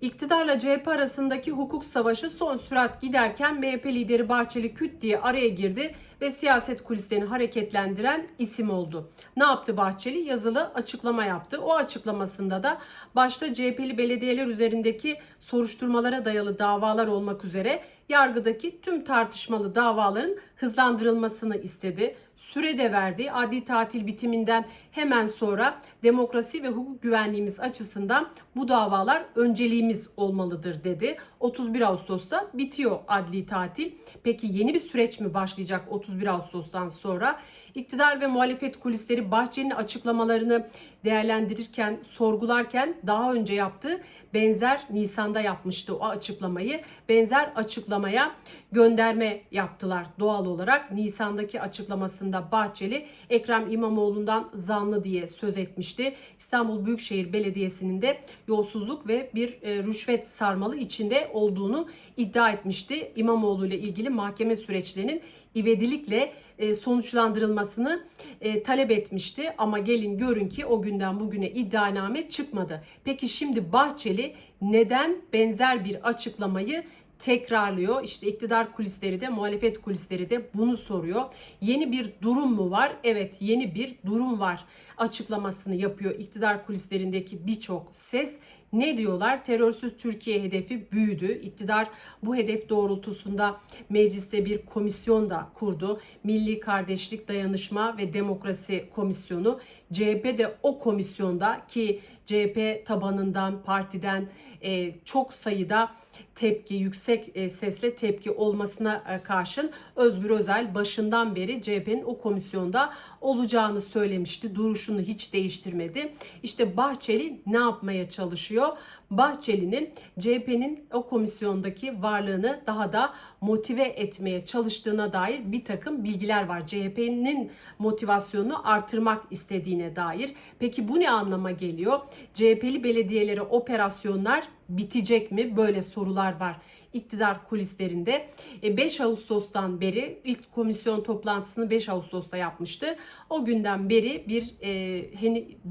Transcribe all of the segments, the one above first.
İktidarla CHP arasındaki hukuk savaşı son sürat giderken MHP lideri Bahçeli küt diye araya girdi ve siyaset kulislerini hareketlendiren isim oldu. Ne yaptı Bahçeli? Yazılı açıklama yaptı. O açıklamasında da başta CHP'li belediyeler üzerindeki soruşturmalara dayalı davalar olmak üzere yargıdaki tüm tartışmalı davaların hızlandırılmasını istedi. Süre de verdi. Adli tatil bitiminden hemen sonra demokrasi ve hukuk güvenliğimiz açısından bu davalar önceliğimiz olmalıdır dedi. 31 Ağustos'ta bitiyor adli tatil. Peki yeni bir süreç mi başlayacak 31 Ağustos'tan sonra? İktidar ve muhalefet kulisleri Bahçeli'nin açıklamalarını değerlendirirken, sorgularken daha önce yaptığı benzer Nisan'da yapmıştı o açıklamayı. Benzer açıklamaya gönderme yaptılar doğal olarak. Nisan'daki açıklamasında Bahçeli Ekrem İmamoğlu'ndan zanlı diye söz etmişti. İstanbul Büyükşehir Belediyesi'nin de yolsuzluk ve bir e, rüşvet sarmalı içinde olduğunu iddia etmişti. İmamoğlu ile ilgili mahkeme süreçlerinin ivedilikle e, sonuçlandırılmasını e, talep etmişti. Ama gelin görün ki o günden bugüne iddianame çıkmadı. Peki şimdi Bahçeli neden benzer bir açıklamayı tekrarlıyor. İşte iktidar kulisleri de muhalefet kulisleri de bunu soruyor. Yeni bir durum mu var? Evet yeni bir durum var açıklamasını yapıyor iktidar kulislerindeki birçok ses. Ne diyorlar? Terörsüz Türkiye hedefi büyüdü. İktidar bu hedef doğrultusunda mecliste bir komisyon da kurdu. Milli Kardeşlik, Dayanışma ve Demokrasi Komisyonu. CHP de o komisyonda ki CHP tabanından, partiden e, çok sayıda tepki, yüksek e, sesle tepki olmasına e, karşın Özgür Özel başından beri CHP'nin o komisyonda olacağını söylemişti. Duruşunu hiç değiştirmedi. İşte Bahçeli ne yapmaya çalışıyor? Bahçeli'nin CHP'nin o komisyondaki varlığını daha da motive etmeye çalıştığına dair bir takım bilgiler var. CHP'nin motivasyonunu artırmak istediğine dair. Peki bu ne anlama geliyor? CHP'li belediyelere operasyonlar bitecek mi? Böyle sorular var iktidar kulislerinde. 5 Ağustos'tan beri ilk komisyon toplantısını 5 Ağustos'ta yapmıştı. O günden beri bir e,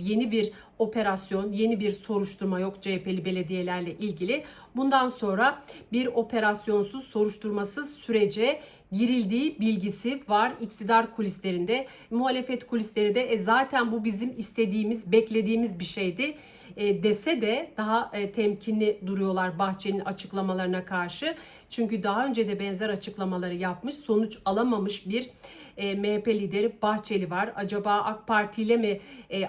yeni bir operasyon, yeni bir soruşturma yok CHP'li belediyelerle ilgili. Bundan sonra bir operasyonsuz, soruşturmasız sürece girildiği bilgisi var iktidar kulislerinde. Muhalefet kulisleri de e, zaten bu bizim istediğimiz, beklediğimiz bir şeydi e, dese de daha e, temkinli duruyorlar Bahçeli'nin açıklamalarına karşı. Çünkü daha önce de benzer açıklamaları yapmış, sonuç alamamış bir e, MHP lideri Bahçeli var. Acaba AK Parti ile mi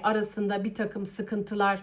arasında bir takım sıkıntılar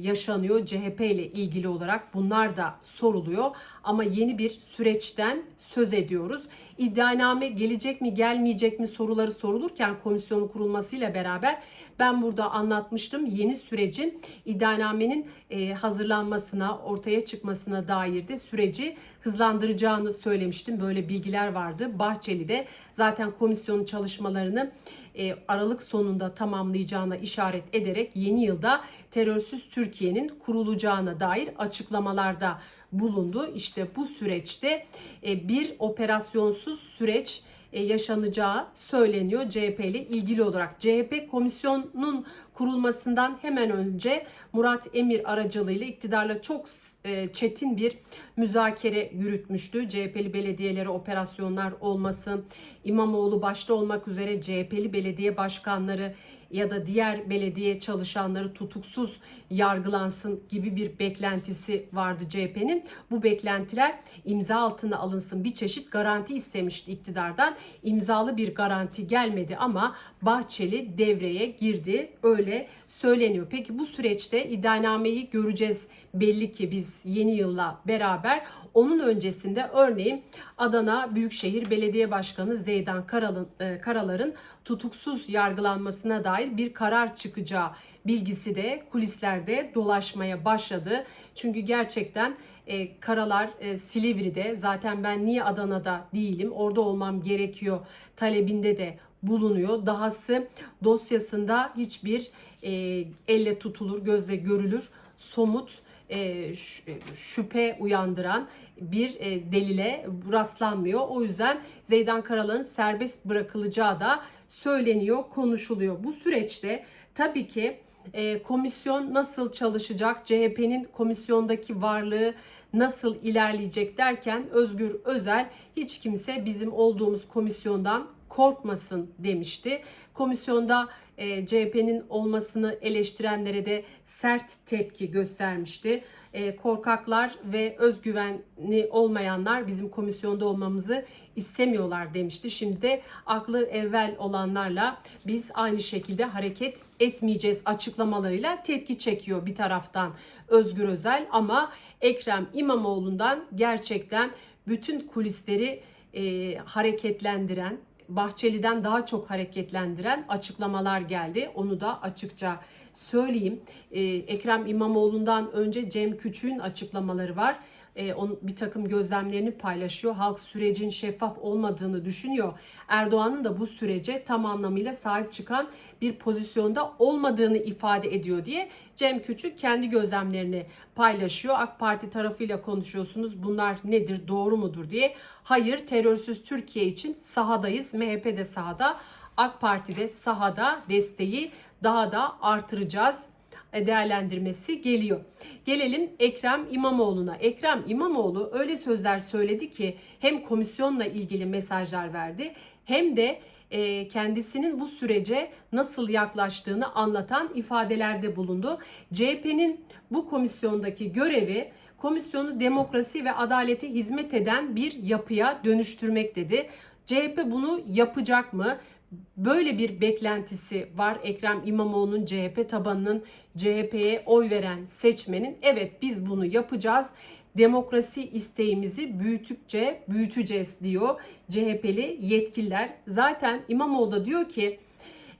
yaşanıyor CHP ile ilgili olarak bunlar da soruluyor. Ama yeni bir süreçten söz ediyoruz. İddianame gelecek mi gelmeyecek mi soruları sorulurken komisyonun kurulmasıyla beraber ben burada anlatmıştım yeni sürecin iddianamenin e, hazırlanmasına, ortaya çıkmasına dair de süreci hızlandıracağını söylemiştim. Böyle bilgiler vardı. Bahçeli de zaten komisyonun çalışmalarını e, Aralık sonunda tamamlayacağına işaret ederek yeni yılda terörsüz Türkiye'nin kurulacağına dair açıklamalarda bulundu. İşte bu süreçte e, bir operasyonsuz süreç yaşanacağı söyleniyor CHP ile ilgili olarak. CHP komisyonun kurulmasından hemen önce Murat Emir aracılığıyla iktidarla çok e, çetin bir müzakere yürütmüştü. CHP'li belediyelere operasyonlar olması, İmamoğlu başta olmak üzere CHP'li belediye başkanları ya da diğer belediye çalışanları tutuksuz yargılansın gibi bir beklentisi vardı CHP'nin. Bu beklentiler imza altına alınsın bir çeşit garanti istemişti iktidardan. İmzalı bir garanti gelmedi ama Bahçeli devreye girdi. Öyle söyleniyor. Peki bu süreçte iddianameyi göreceğiz belli ki biz yeni yılla beraber. Onun öncesinde örneğin Adana Büyükşehir Belediye Başkanı Zeydan Karal'ın, e, Karalar'ın tutuksuz yargılanmasına dair bir karar çıkacağı bilgisi de kulislerde dolaşmaya başladı. Çünkü gerçekten e, Karalar e, Silivri'de zaten ben niye Adana'da değilim orada olmam gerekiyor talebinde de bulunuyor. Dahası dosyasında hiçbir e, elle tutulur, gözle görülür, somut e, şüphe uyandıran bir e, delile rastlanmıyor. O yüzden Zeydan Karalar'ın serbest bırakılacağı da söyleniyor, konuşuluyor. Bu süreçte tabii ki e, komisyon nasıl çalışacak, CHP'nin komisyondaki varlığı nasıl ilerleyecek derken Özgür Özel hiç kimse bizim olduğumuz komisyondan korkmasın demişti. Komisyonda e, CHP'nin olmasını eleştirenlere de sert tepki göstermişti. E, korkaklar ve özgüvenli olmayanlar bizim komisyonda olmamızı istemiyorlar demişti. Şimdi de aklı evvel olanlarla biz aynı şekilde hareket etmeyeceğiz açıklamalarıyla tepki çekiyor bir taraftan Özgür Özel ama Ekrem İmamoğlu'ndan gerçekten bütün kulisleri e, hareketlendiren, Bahçeli'den daha çok hareketlendiren açıklamalar geldi. Onu da açıkça söyleyeyim. Ee, Ekrem İmamoğlu'ndan önce Cem Küçük'ün açıklamaları var. Ee, onun bir takım gözlemlerini paylaşıyor. Halk sürecin şeffaf olmadığını düşünüyor. Erdoğan'ın da bu sürece tam anlamıyla sahip çıkan bir pozisyonda olmadığını ifade ediyor diye Cem Küçük kendi gözlemlerini paylaşıyor. AK Parti tarafıyla konuşuyorsunuz. Bunlar nedir? Doğru mudur diye. Hayır, terörsüz Türkiye için sahadayız. MHP de sahada. AK Parti de sahada desteği daha da artıracağız değerlendirmesi geliyor. Gelelim Ekrem İmamoğlu'na. Ekrem İmamoğlu öyle sözler söyledi ki hem komisyonla ilgili mesajlar verdi hem de e, kendisinin bu sürece nasıl yaklaştığını anlatan ifadelerde bulundu. CHP'nin bu komisyondaki görevi komisyonu demokrasi ve adalete hizmet eden bir yapıya dönüştürmek dedi. CHP bunu yapacak mı? Böyle bir beklentisi var Ekrem İmamoğlu'nun CHP tabanının CHP'ye oy veren seçmenin. Evet biz bunu yapacağız. Demokrasi isteğimizi büyütükçe büyüteceğiz diyor CHP'li yetkililer. Zaten İmamoğlu da diyor ki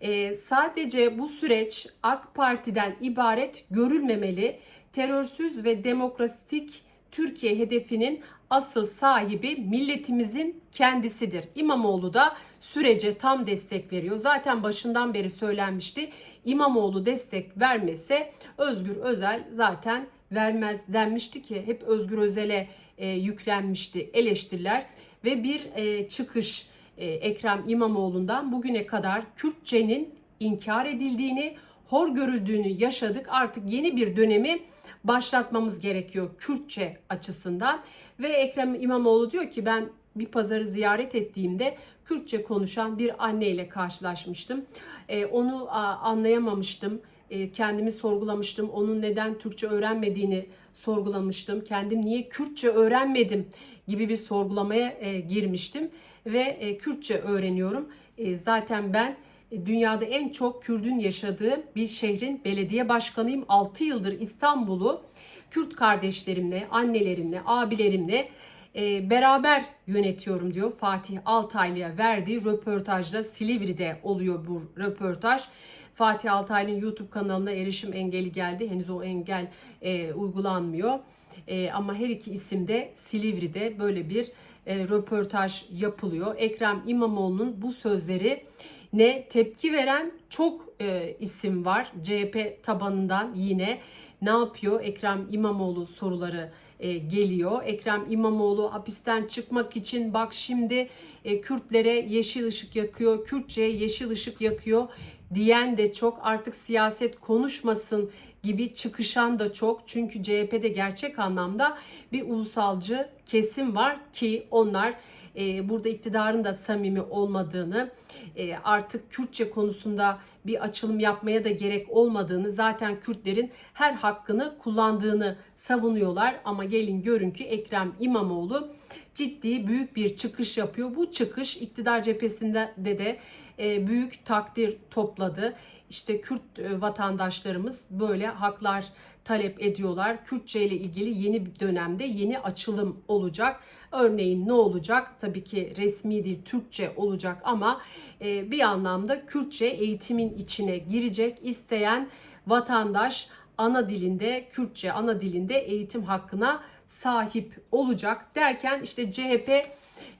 e, sadece bu süreç AK Parti'den ibaret görülmemeli. Terörsüz ve demokratik Türkiye hedefinin asıl sahibi milletimizin kendisidir. İmamoğlu da sürece tam destek veriyor. Zaten başından beri söylenmişti. İmamoğlu destek vermese Özgür Özel zaten vermez denmişti ki hep Özgür Özel'e e, yüklenmişti eleştiriler ve bir e, çıkış e, Ekrem İmamoğlu'ndan bugüne kadar Kürtçenin inkar edildiğini, hor görüldüğünü yaşadık. Artık yeni bir dönemi başlatmamız gerekiyor Kürtçe açısından. Ve Ekrem İmamoğlu diyor ki ben bir pazarı ziyaret ettiğimde Kürtçe konuşan bir anneyle karşılaşmıştım. E, onu anlayamamıştım. E, kendimi sorgulamıştım. Onun neden Türkçe öğrenmediğini sorgulamıştım. Kendim niye Kürtçe öğrenmedim gibi bir sorgulamaya e, girmiştim. Ve e, Kürtçe öğreniyorum. Zaten ben dünyada en çok Kürdün yaşadığı bir şehrin belediye başkanıyım. 6 yıldır İstanbul'u Kürt kardeşlerimle, annelerimle, abilerimle e, beraber yönetiyorum diyor. Fatih Altaylı'ya verdiği röportajda Silivri'de oluyor bu röportaj. Fatih Altaylı'nın YouTube kanalına erişim engeli geldi. Henüz o engel e, uygulanmıyor. E, ama her iki isim de Silivri'de böyle bir e, röportaj yapılıyor. Ekrem İmamoğlu'nun bu sözleri ne tepki veren çok e, isim var. CHP tabanından yine ne yapıyor? Ekrem İmamoğlu soruları e, geliyor. Ekrem İmamoğlu hapisten çıkmak için bak şimdi e, Kürtlere yeşil ışık yakıyor, Kürtçe'ye yeşil ışık yakıyor diyen de çok. Artık siyaset konuşmasın gibi çıkışan da çok. Çünkü CHP'de gerçek anlamda bir ulusalcı kesim var ki onlar e, burada iktidarın da samimi olmadığını, e, artık Kürtçe konusunda bir açılım yapmaya da gerek olmadığını, zaten Kürtlerin her hakkını kullandığını savunuyorlar. Ama gelin görün ki Ekrem İmamoğlu ciddi büyük bir çıkış yapıyor. Bu çıkış iktidar cephesinde de de e, büyük takdir topladı. İşte Kürt e, vatandaşlarımız böyle haklar talep ediyorlar. Kürtçe ile ilgili yeni bir dönemde yeni açılım olacak. Örneğin ne olacak? Tabii ki resmi dil Türkçe olacak ama e, bir anlamda Kürtçe eğitimin içine girecek. isteyen vatandaş ana dilinde Kürtçe ana dilinde eğitim hakkına sahip olacak derken işte CHP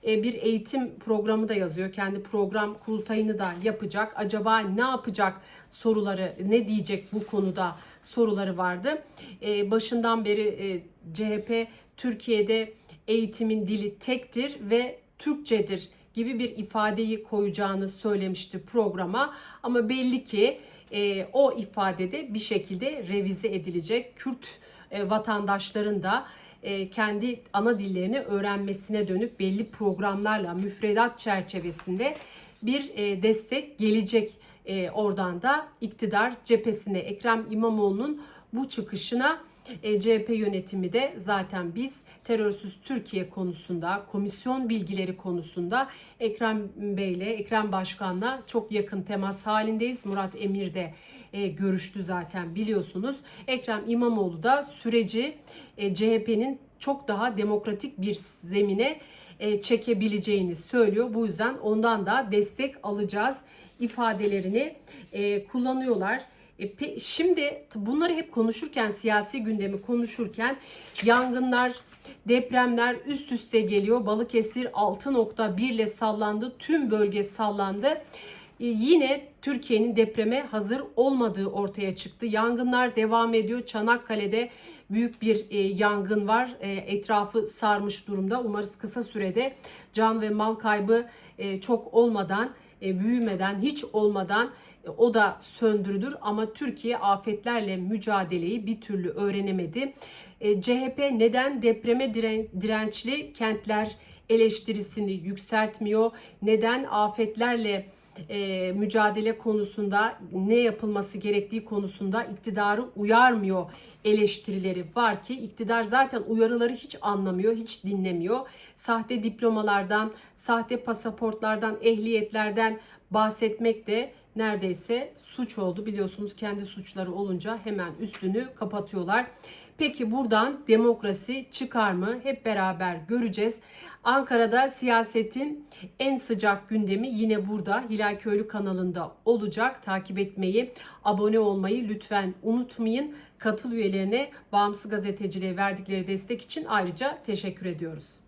e, bir eğitim programı da yazıyor. Kendi program kurultayını da yapacak. Acaba ne yapacak soruları, ne diyecek bu konuda soruları vardı. E, başından beri e, CHP Türkiye'de eğitimin dili tektir ve Türkçedir gibi bir ifadeyi koyacağını söylemişti programa. Ama belli ki e, o ifadede bir şekilde revize edilecek. Kürt e, vatandaşların da e, kendi ana dillerini öğrenmesine dönük belli programlarla müfredat çerçevesinde bir e, destek gelecek. E, oradan da iktidar cephesine Ekrem İmamoğlu'nun bu çıkışına e, CHP yönetimi de zaten biz terörsüz Türkiye konusunda, komisyon bilgileri konusunda Ekrem Bey'le, Ekrem Başkan'la çok yakın temas halindeyiz. Murat Emir de e, görüştü zaten biliyorsunuz. Ekrem İmamoğlu da süreci e, CHP'nin çok daha demokratik bir zemine e, çekebileceğini söylüyor. Bu yüzden ondan da destek alacağız ifadelerini e, kullanıyorlar. E, pe- şimdi bunları hep konuşurken, siyasi gündemi konuşurken yangınlar, depremler üst üste geliyor. Balıkesir 6.1 ile sallandı. Tüm bölge sallandı. E, yine Türkiye'nin depreme hazır olmadığı ortaya çıktı. Yangınlar devam ediyor. Çanakkale'de büyük bir e, yangın var. E, etrafı sarmış durumda. Umarız kısa sürede can ve mal kaybı e, çok olmadan, büyümeden, hiç olmadan e, o da söndürülür ama Türkiye afetlerle mücadeleyi bir türlü öğrenemedi. E, CHP neden depreme diren- dirençli kentler eleştirisini yükseltmiyor? Neden afetlerle e, mücadele konusunda ne yapılması gerektiği konusunda iktidarı uyarmıyor eleştirileri var ki iktidar zaten uyarıları hiç anlamıyor, hiç dinlemiyor. Sahte diplomalardan, sahte pasaportlardan, ehliyetlerden bahsetmek de neredeyse suç oldu. Biliyorsunuz kendi suçları olunca hemen üstünü kapatıyorlar. Peki buradan demokrasi çıkar mı? Hep beraber göreceğiz. Ankara'da siyasetin en sıcak gündemi yine burada Hilal Köylü kanalında olacak. Takip etmeyi, abone olmayı lütfen unutmayın. Katıl üyelerine bağımsız gazeteciliğe verdikleri destek için ayrıca teşekkür ediyoruz.